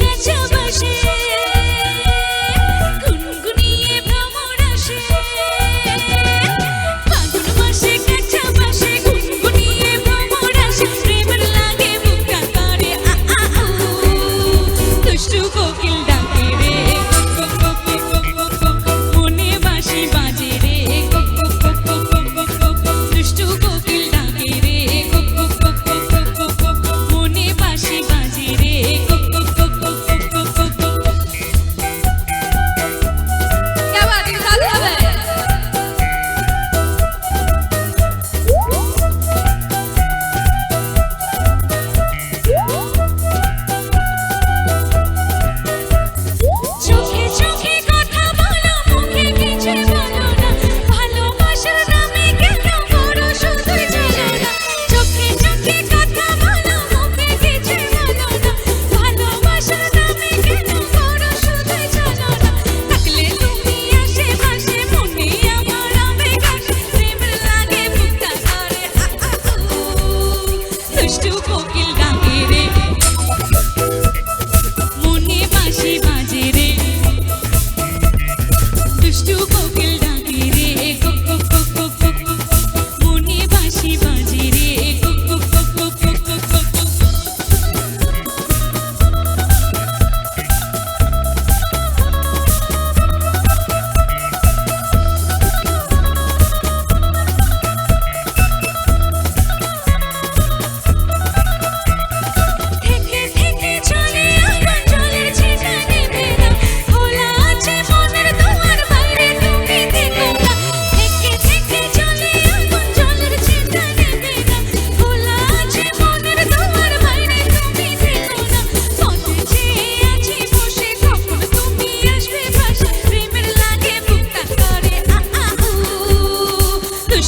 কাছে বসে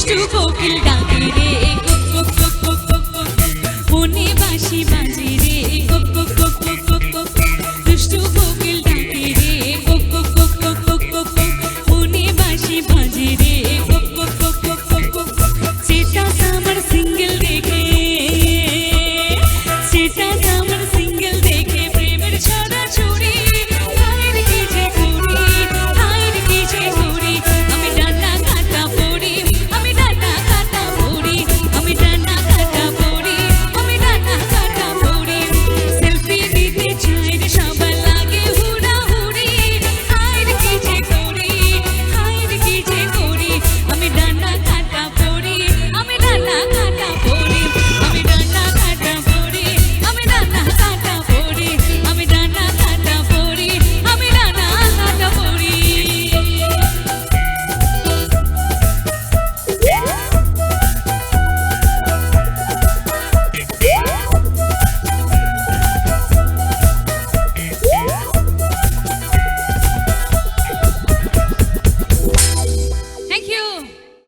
দুষ্টু কোকিল ডাকে রে। কোক কোক কোক কোক কোক কোক কোক। কোক কোক কোক